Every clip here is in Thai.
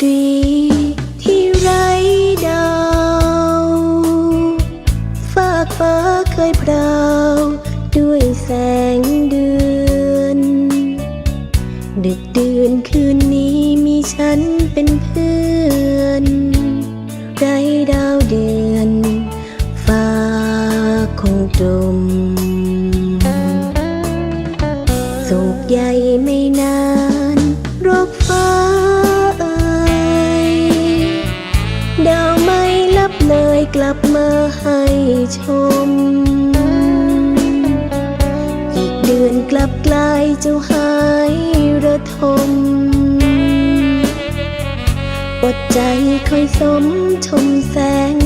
ตรีที่ไรดาวฝากฟ้เคยพราด้วยแสงเดือน ดึกดื่นคืนนี้มีฉันเป็นเพื่อน ไรดาวเดือน ฟ้าคงจมโศกใหญ่ไม่นาน กลับมาให้ชม อีกเดือนกลับกลายเจ้าหายระทมอดใจคอยสมชมแสง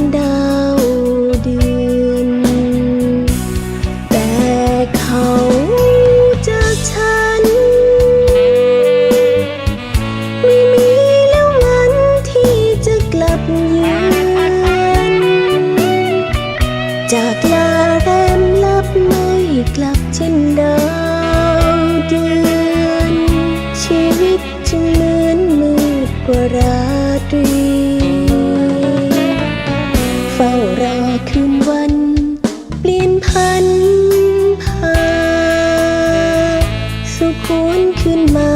กว่าราตรี เฝ้ารอคืนวันเปลี่ยนพันพาสุขวนขึ้นมา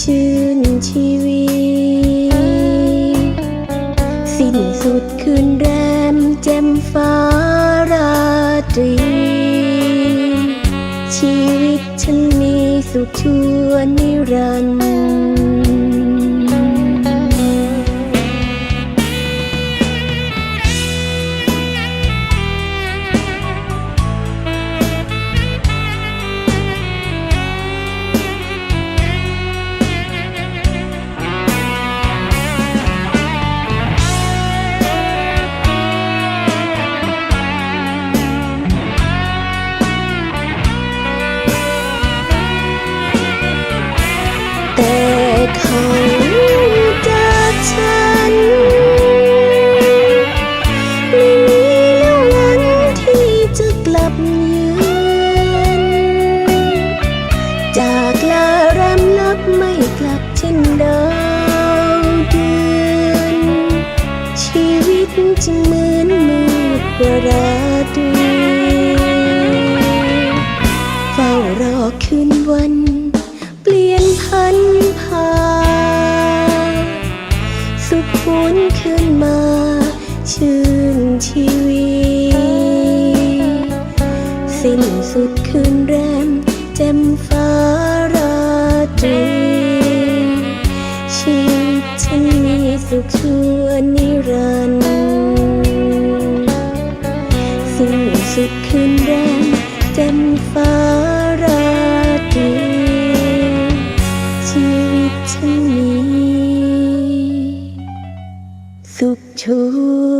ชื่นชีวิตสิ้นสุดคืนแรมแจ่มฟ้าราตรี ชีวิตฉันมีสุขชั่วนิรันดร์ ยืน จากลารำลับไม่กลับเช่นดาวเดือน ชีวิตจึงเหมือนมืดกว่าแร สิ้นสุดคืนแรมแจ่มฟ้าราตรีชีวิตฉันมีสุขชั่วนิรันดร์สิ้นสุดคืนแรมแจ่มฟ้าราตรีชีวิตฉันมี สุขชั่ว